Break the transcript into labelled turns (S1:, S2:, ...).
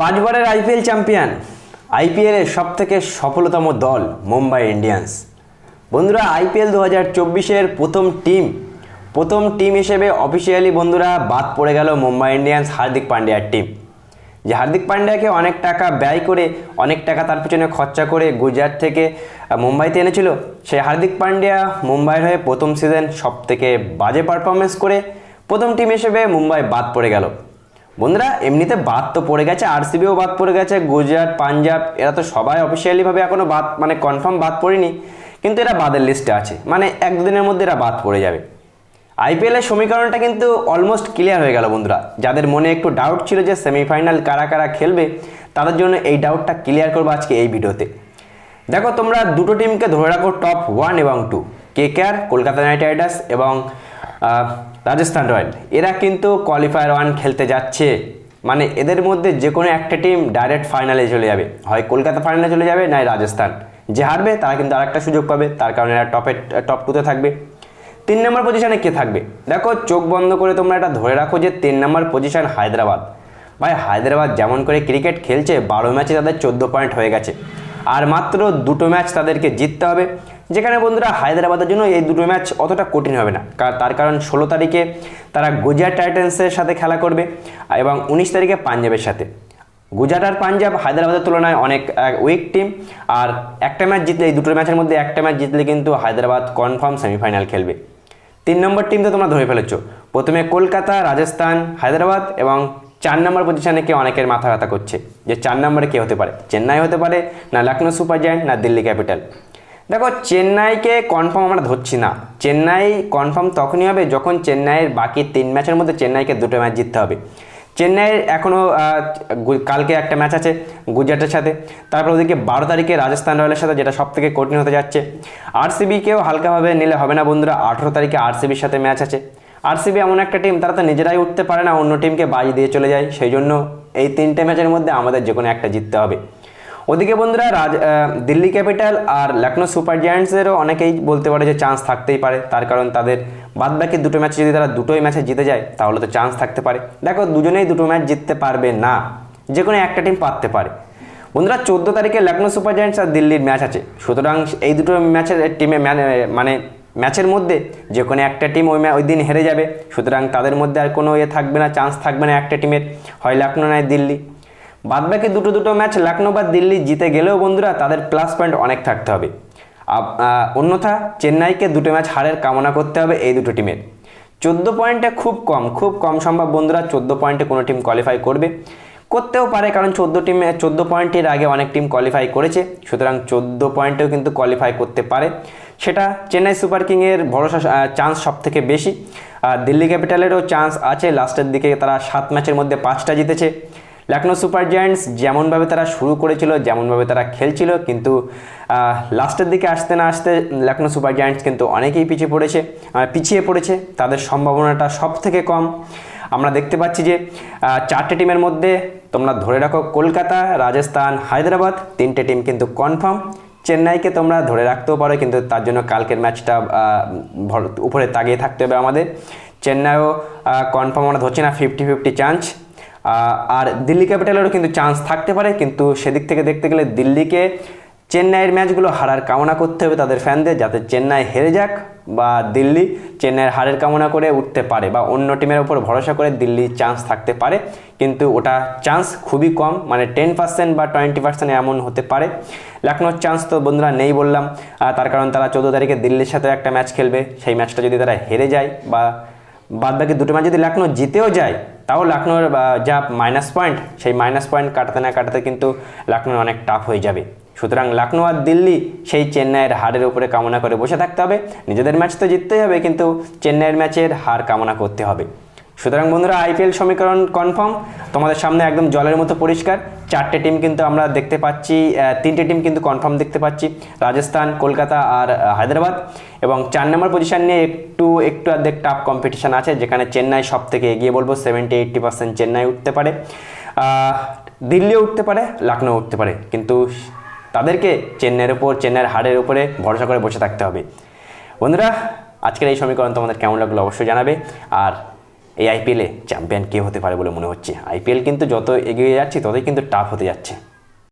S1: পাঁচবারের IPL champion আইপিএলের সব থেকে সফলতম দল মুম্বাই ইন্ডিয়ান্স। বন্ধুরা, আইপিএল দু হাজার চব্বিশের প্রথম টিম প্রথম টিম হিসেবে অফিসিয়ালি বন্ধুরা বাদ পড়ে গেল মুম্বাই ইন্ডিয়ান্স হার্দিক পান্ডিয়ার টিম। যে হার্দিক পান্ডিয়াকে অনেক টাকা ব্যয় করে, অনেক টাকা তার পিছনে খরচা করে গুজরাট থেকে মুম্বাইতে এনেছিল সেই হার্দিক পান্ডিয়া মুম্বাইয়ের হয়ে প্রথম সিজন সব থেকে বাজে পারফরমেন্স করে প্রথম টিম হিসেবে মুম্বাই বাদ পড়ে গেল। বন্ধুরা, এমনিতে বাদ তো পড়ে গেছে আরসিবিও বাদ পড়ে গেছে, গুজরাট, পাঞ্জাব, এরা তো সবাই অফিসিয়ালিভাবে এখনও বাদ মানে কনফার্ম বাদ পড়েনি, কিন্তু এরা বাদের লিস্টে আছে মানে এক দুদিনের মধ্যে এরা বাদ পড়ে যাবে। আইপিএলের সমীকরণটা কিন্তু অলমোস্ট ক্লিয়ার হয়ে গেল বন্ধুরা, যাদের মনে একটু ডাউট ছিল যে সেমিফাইনাল কারা কারা খেলবে, তাদের জন্য এই ডাউটটা ক্লিয়ার করব আজকে এই ভিডিওতে। দেখো, তোমরা দুটো টিমকে ধরে রাখো টপ ওয়ান এবং টু কে কলকাতা নাইট রাইডার্স এবং রাজস্থান রয়্যাল। এরা কিন্তু কোয়ালিফায়ার ওয়ান খেলতে যাচ্ছে। মানে এদের মধ্যে যে কোনো একটা টিম ডাইরেক্ট ফাইনালে চলে যাবে। হয় কলকাতা ফাইনালে চলে যাবে নয় রাজস্থান। যে হারবে, তারা কিন্তু আরেকটা সুযোগ পাবে। তার কারণে এরা টপে টপ টুতে থাকবে। তিন নম্বর পজিশানে কে থাকবে? দেখো, চোখ বন্ধ করে তোমরা এটা ধরে রাখো যে তিন নম্বর পজিশান হায়দ্রাবাদ। ভাই, হায়দ্রাবাদ যেমন করে ক্রিকেট খেলছে, বারো ম্যাচে তাদের চোদ্দ পয়েন্ট হয়ে গেছে। আর মাত্র দুটো ম্যাচ তাদেরকে জিততে হবে। যেখানে বন্ধুরা হায়দ্রাবাদের জন্য এই দুটো ম্যাচ অতটা কঠিন হবে না। তার কারণ ষোলো তারিখে তারা গুজরাট টাইটান্সের সাথে খেলা করবে এবং উনিশ তারিখে পাঞ্জাবের সাথে। গুজরাট আর পাঞ্জাব হায়দ্রাবাদের তুলনায় অনেক উইক টিম আর একটা ম্যাচ জিতলে, এই দুটো ম্যাচের মধ্যে একটা ম্যাচ জিতলে কিন্তু হায়দ্রাবাদ কনফার্ম সেমিফাইনাল খেলবে। তিন নম্বর টিম তো তোমরা ধরে ফেলেছো। প্রথমে কলকাতা, রাজস্থান, হায়দ্রাবাদ এবং চার নম্বর পজিশনে কে অনেকের মাথা ব্যথা করছে, যে চার নম্বরে কে হতে পারে? চেন্নাই হতে পারে, না লখনৌ সুপার জায়ান্ট না দিল্লি ক্যাপিটাল। দেখো, চেন্নাইকে কনফার্ম আমরা ধরছি না। চেন্নাই কনফার্ম তখনই হবে যখন চেন্নাইয়ের বাকি তিন ম্যাচের মধ্যে চেন্নাইকে দুটো ম্যাচ জিততে হবে। চেন্নাইয়ের এখনও কালকে একটা ম্যাচ আছে গুজরাটের সাথে। তারপর ওদিকে বারো তারিখে রাজস্থান রয়্যালের সাথে, যেটা সব থেকে কঠিন হতে যাচ্ছে। আরসিবিকেও হালকাভাবে নিলে হবে না বন্ধুরা। আঠেরো তারিখে আরসিবির সাথে ম্যাচ আছে। আরসিবি এমন একটা টিম তারা তো নিজেরাই উঠতে পারে না, অন্য টিমকে বাজি দিয়ে চলে যায়। সেই জন্য এই তিনটে ম্যাচের মধ্যে আমাদের যে কোনো একটা জিততে হবে। ওদিকে বন্ধুরা, রাজ দিল্লি ক্যাপিটাল আর লখনৌ সুপার জায়ান্টসেরও অনেকেই বলতে পারে যে চান্স থাকতেই পারে। তার কারণ তাদের বাদবাকি দুটো ম্যাচে যদি তারা দুটোই ম্যাচে জিতে যায়, তাহলে তো চান্স থাকতে পারে। দেখো, দুজনেই দুটো ম্যাচ জিততে পারবে না। যে কোনো একটা টিম পারতে পারে। বন্ধুরা, চোদ্দ তারিখে লখনৌ সুপার জায়ান্টস আর দিল্লির ম্যাচ আছে। সুতরাং এই দুটো ম্যাচের টিমে মানে ম্যাচের মধ্যে যে কোনো একটা টিম ওই ওই দিন হেরে যাবে। সুতরাং তাদের মধ্যে আর কোনো ইয়ে থাকবে না চান্স থাকবে না একটা টিমের হয় লখনৌ নয় দিল্লি। বাদবাকি দুটো দুটো ম্যাচ লখনৌ বা দিল্লি জিতে গেলেও বন্ধুরা তাদের প্লাস পয়েন্ট অনেক থাকতে হবে। অন্যথা চেন্নাইকে দুটো ম্যাচ হারের কামনা করতে হবে এই দুটো টিমের চোদ্দ পয়েন্টে খুব কম খুব কম সম্ভব বন্ধুরা। চোদ্দ পয়েন্টে কোনো টিম কোয়ালিফাই করবে। করতেও পারে, কারণ চোদ্দ টিমে চোদ্দ পয়েন্টের আগে অনেক টিম কোয়ালিফাই করেছে। সুতরাং চোদ্দ পয়েন্টেও কিন্তু কোয়ালিফাই করতে পারে। সেটা চেন্নাই সুপার কিংয়ের ভরসা চান্স সব থেকে বেশি। আর দিল্লি ক্যাপিটালেরও চান্স আছে। লাস্টের দিকে তারা সাত ম্যাচের মধ্যে পাঁচটা জিতেছে। লখনৌ সুপার জায়ান্টস যেমনভাবে তারা শুরু করেছিল, যেমনভাবে তারা খেলছিল, কিন্তু লাস্টের দিকে আসতে না আসতে লখনৌ সুপার জায়ান্টস কিন্তু অনেকেই পিছিয়ে পড়েছে পিছিয়ে পড়েছে। তাদের সম্ভাবনাটা সব থেকে কম। আমরা দেখতে পাচ্ছি যে চারটে টিমের মধ্যে তোমরা ধরে রাখো, কলকাতা, রাজস্থান, হায়দ্রাবাদ, তিনটে টিম কিন্তু কনফার্ম চেন্নাইকে তোমরা ধরে রাখতেও পারো, কিন্তু তার জন্য কালকের ম্যাচটা উপরে তাগিয়ে থাকতে হবে আমাদের। চেন্নাইও কনফার্ম আমরা ধরছি না ফিফটি ফিফটি চান্স আর দিল্লি ক্যাপিটালেরও কিন্তু চান্স থাকতে পারে, কিন্তু সেদিক থেকে দেখতে গেলে দিল্লিকে চেন্নাইয়ের ম্যাচগুলো হারার কামনা করতে হবে তাদের ফ্যানদের যাতে চেন্নাই হেরে যাক বা দিল্লি চেন্নাইয়ের হারের কামনা করে উঠতে পারে বা অন্য টিমের ওপর ভরসা করে দিল্লি চান্স থাকতে পারে। কিন্তু ওটা চান্স খুবই কম মানে টেন পার্সেন্ট বা টোয়েন্টি পার্সেন্ট এমন হতে পারে। লখনৌর চান্স তো বন্ধুরা নেই বললাম তার কারণ তারা চোদ্দ তারিখে দিল্লির সাথে একটা ম্যাচ খেলবে। সেই ম্যাচটা যদি তারা হেরে যায় বা বাদ বাকি দুটো ম্যাচ যদি লখনৌ জিতেও যায়, তাও লখনৌর যা মাইনাস পয়েন্ট সেই মাইনাস পয়েন্ট কাটাতে না কাটাতে কিন্তু লখনৌ অনেক টাফ হয়ে যাবে। সুতরাং লখনৌ আর দিল্লি সেই চেন্নাইয়ের হারের উপরে কামনা করে বসে থাকতে হবে। নিজেদের ম্যাচ তো জিততেই হবে, কিন্তু চেন্নাইয়ের ম্যাচের হার কামনা করতে হবে। সুতরাং বন্ধুরা, আইপিএল সমীকরণ কনফার্ম তোমাদের সামনে একদম জলের মতো পরিষ্কার। চারটে টিম কিন্তু আমরা দেখতে পাচ্ছি তিনটে টিম কিন্তু কনফার্ম দেখতে পাচ্ছি। রাজস্থান, কলকাতা আর হায়দ্রাবাদ। এবং চার নম্বর পজিশন নিয়ে একটু একটু অর্ধেক টাফ কম্পিটিশান আছে, যেখানে চেন্নাই সব থেকে এগিয়ে বলব সেভেন্টি এইট্টি পার্সেন্ট চেন্নাই উঠতে পারে। দিল্লিও উঠতে পারে লখনৌ উঠতে পারে। কিন্তু তাদেরকে চেন্নাইয়ের উপর, চেন্নাইয়ের হাড়ের উপরে ভরসা করে বসে থাকতে হবে। বন্ধুরা, আজকের এই সমীকরণ তোমাদের কেমন লাগল অবশ্যই জানাবে। আর এই আইপিএলে চ্যাম্পিয়ন কে হতে পারে বলে মনে হচ্ছে? আইপিএল কিন্তু যত এগিয়ে যাচ্ছে, ততই কিন্তু টাফ হতে যাচ্ছে।